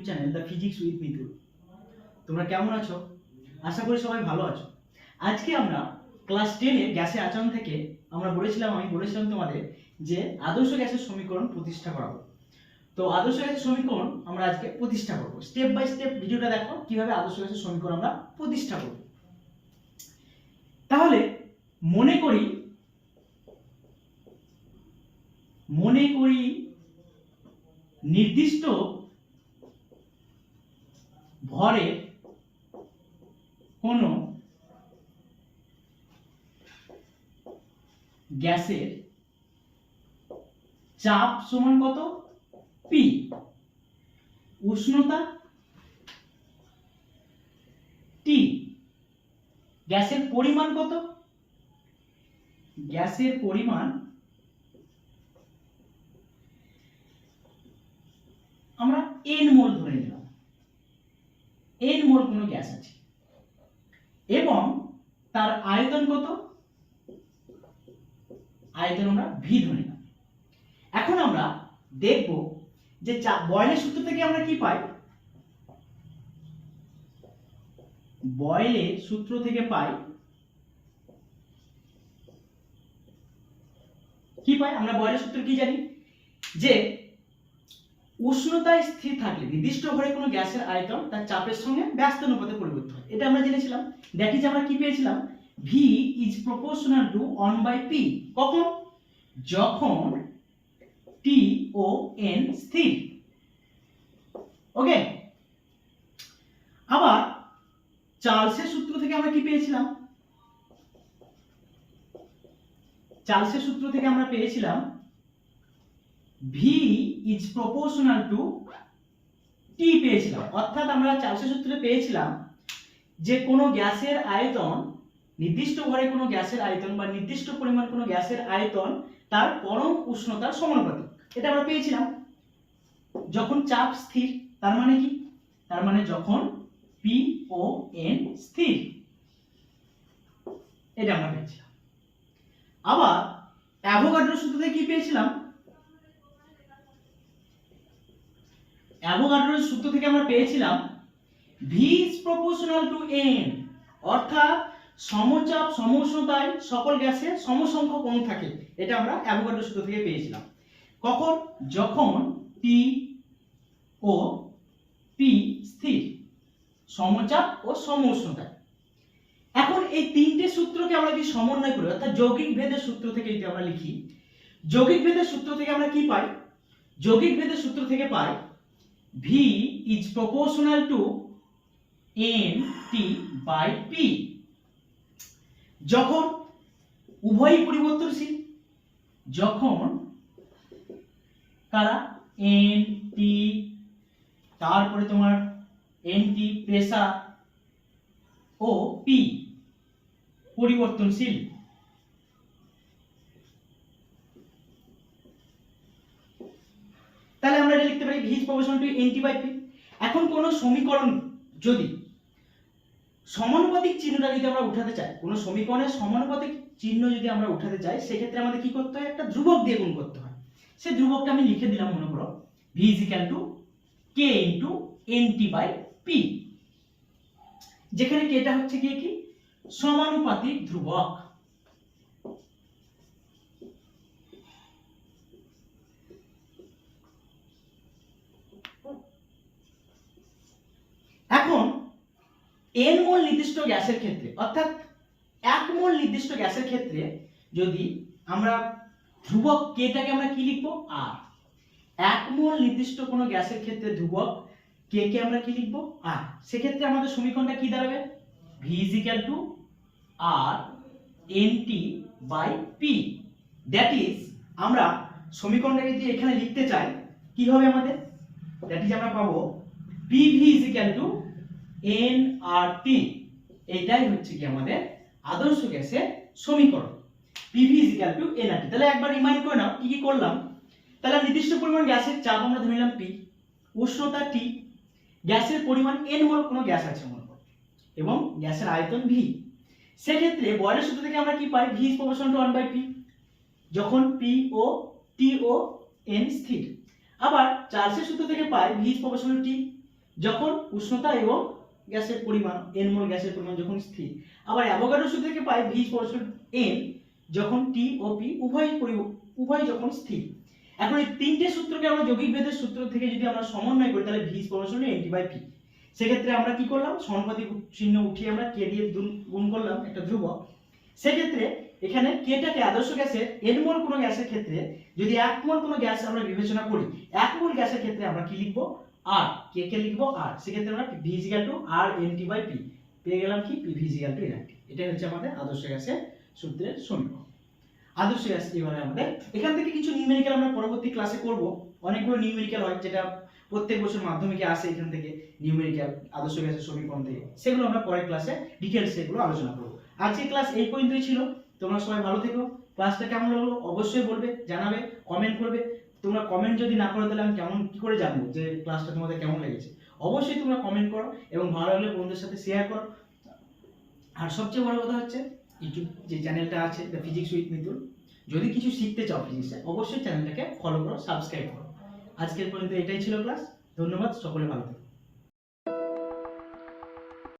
YouTube channel the physics with Mitul তোমরা কেমন আছো? আশা করি সবাই ভালো আছো। আজকে আমরা ক্লাস টেনে গ্যাসের আচরণ থেকে আমরা বলেছিলাম, আমি বলেছিলাম তোমাদের যে আদর্শ গ্যাসের সমীকরণ প্রতিষ্ঠা করাবো। তো আদর্শ গ্যাসের সমীকরণ আমরা আজকে প্রতিষ্ঠা করব। স্টেপ বাই স্টেপ ভিডিওটা দেখো, কীভাবে আদর্শ গ্যাসের সমীকরণ আমরা প্রতিষ্ঠা করব। তাহলে মনে করি মনে করি নির্দিষ্ট ভরের কোনো গ্যাসের চাপ সমান কত? পি উষ্ণতা টি গ্যাসের পরিমাণ কত? গ্যাসের পরিমাণ আমরা এন মোল ধরে নিলাম। এন মোল কোনো গ্যাস আছে। এবং তার আয়তন কত? আয়তন আমরা ভি ধরে নিলাম এখন আমরা দেখব যে চা- বয়লের সূত্র থেকে আমরা কি পাই? বয়লের সূত্র থেকে পাই কি পাই? আমরা বয়লের সূত্র কি জানি? যে উষ্ণতায় স্থির থাকলে, নির্দিষ্ট ভরে কোনো গ্যাসের আয়তন তার চাপের সঙ্গে ব্যস্ত অনুপাতে পরিবর্তন হয়। এটা আমরা জেনেছিলাম। দেখি যে আমরা কি পেয়েছিলাম? V is proportional to one by P কখন? যখন টি ও এন স্থির। ওকে আবার চার্লসের সূত্র থেকে আমরা কি পেয়েছিলাম? চার্লসের সূত্র থেকে আমরা পেয়েছিলাম V is proportional to T পেয়েছিলাম। অর্থাৎ আমরা চার্লসের সূত্রে পেয়েছিলাম যে কোনো গ্যাসের আয়তন, নির্দিষ্ট ভরে কোনো গ্যাসের আয়তন বা নির্দিষ্ট পরিমাণ কোনো গ্যাসের আয়তন তার পরম উষ্ণতার সমানুপাতিক। এটা আমরা পেয়েছিলাম। যখন চাপ স্থির, তার মানে কি? তার মানে যখন পি ও এন স্থির। এটা আমরা পেয়েছিলাম। আবার অ্যাভোগাড্রো সূত্র থেকে কি পেয়েছিলাম? অ্যাভোগাড্রোর সূত্র থেকে আমরা পেয়েছিলাম V is proportional to N অর্থাৎ সমচাপ সমউষ্ণতায় সকল গ্যাসের সমসংখ্যক অণু থাকে। এটা আমরা অ্যাভোগাড্রো সূত্র থেকে পেয়েছিলাম। কখন? যখন টি ও পি স্থির, সমচাপ ও সমউষ্ণতায় এখন এই তিনটে সূত্রকে আমরা যদি সমন্বয় করি? অর্থাৎ যৌগিক ভেদের সূত্র থেকে যদি আমরা লিখি, যৌগিক ভেদের সূত্র থেকে আমরা কি পাই? যৌগিক ভেদের সূত্র থেকে পাই is proportional to N T by P যখন উভয়ই পরিবর্তনশীল, যখন কারা? এন টি তারপরে তোমার এন টি প্রেসার ও পি পরিবর্তনশীল। তাহলে আমরা এটা লিখতে পারি V is proportional to NT by P এখন কোন সমীকরণ যদি সমানুপাতিক চিহ্নটা যদি আমরা উঠাতে চাই, কোনো সমীকরণের সমানুপাতিক চিহ্ন যদি আমরা উঠাতে চাই, সেক্ষেত্রে আমাদের কি করতে হয়? একটা ধ্রুবক দিয়ে গুণ করতে হয়। সেই ধ্রুবকটা আমি লিখে দিলাম, মনে করো। V is equal to K into N T by P যেখানে কেটা হচ্ছে গিয়ে কি? সমানুপাতিক ধ্রুবক এখন এন মোল নির্দিষ্ট গ্যাসের ক্ষেত্রে, অর্থাৎ এক মোল নির্দিষ্ট গ্যাসের ক্ষেত্রে যদি আমরা ধ্রুবক কেটাকে আমরা কি লিখব? আর এক মোল নির্দিষ্ট কোনো গ্যাসের ক্ষেত্রে ধ্রুবক কে কে আমরা কি লিখব? আর সেক্ষেত্রে আমাদের সমীকরণটা কি দাঁড়াবে? V is to R N T by P that is আমরা সমীকরণটা যদি এখানে লিখতে চাই, কি হবে আমাদের? দ্যাট ইজ আমরা পাবো P V to N R T এটাই হচ্ছে কি আমাদের আদর্শ গ্যাসের সমীকরণ। PV is equal to N R T তাহলে একবার রিমাইন্ড করে নাও, কি কি করলাম? তাহলে নির্দিষ্ট পরিমাণ গ্যাসের চাপ আমরা ধরে নিলাম পি উষ্ণতা টি গ্যাসের পরিমাণ এন মোল কোনো গ্যাস আছে মনে করো। এবং গ্যাসের আয়তন ভি সেক্ষেত্রে বয়লের সূত্র থেকে আমরা কি পাই? V is proportion to one by P যখন পি ও টি ও এন স্থির। আবার চার্লসের সূত্র থেকে পাই ভি ইজ প্রপোর্শন টি যখন উষ্ণতা এবং গ্যাসের পরিমাণ এন মোল গ্যাসের পরিমাণ যখন স্থির, আবার অ্যাভোগাড্রো সূত্র থেকে পাই ভি পরস্পর এন যখন টি ও পি উভয় পরি- উভয় যখন স্থির। এখন এই তিনটে সূত্রকে আমরা যৌগিক ভেদের সূত্র থেকে যদি আমরা সমন্বয় করি, তাহলে ভি পরস্পর এন টি বাই পি সেক্ষেত্রে আমরা কি করলাম? সমানুপাতিক চিহ্ন উঠিয়ে আমরা কে দিয়ে গুণ- করলাম একটা ধ্রুবক। সেক্ষেত্রে এখানে কেটাকে আদর্শ গ্যাসের এন মোল কোনো গ্যাসের ক্ষেত্রে যদি এক মোল কোনো গ্যাস আমরা বিবেচনা করি, এক মোল গ্যাসের ক্ষেত্রে আমরা কি লিখব? আর কে কে লিখব আর সেক্ষেত্রে আমরা V is equal to R N T by P পেয়ে গেলাম কি? পি ভি টু এন এটাই হচ্ছে আমাদের আদর্শ গ্যাসের সূত্রের সমীকরণ আদর্শ গ্যাস এবারে আমাদের, এখান থেকে কিছু নিউমেরিক্যাল আমরা পরবর্তী ক্লাসে করব। অনেকগুলো নিউমেরিক্যাল হয়, যেটা প্রত্যেক বছর মাধ্যমিকে আসে এখান থেকে নিউমেরিক্যাল আদর্শ গ্যাসের সমীকরণ থেকে সেগুলো আমরা পরের ক্লাসে ডিটেলস সেগুলো আলোচনা করব। আজকে ক্লাস এই পর্যন্তই ছিল। তোমরা সবাই ভালো থেকো। ক্লাসটা কেমন লাগল? অবশ্যই বলবে, জানাবে কমেন্ট করবে। তোমরা কমেন্ট যদি না করো, তাহলে আমি কেমন, কি করে জানব যে ক্লাসটা তোমাদের কেমন লেগেছে? অবশ্যই তোমরা কমেন্ট করো এবং ভালো লাগলে বন্ধুদের সাথে শেয়ার করো। আর সবচেয়ে বড় কথা হচ্ছে ইউটিউব যে চ্যানেলটা আছে দ্য ফিজিক্স উইথ মিতুল যদি কিছু শিখতে চাও ফিজিক্সে অবশ্যই চ্যানেলটাকে ফলো করো সাবস্ক্রাইব করো। আজকের পর্যন্ত এটাই ছিল ক্লাস ধন্যবাদ, সকলে ভালো থেকো।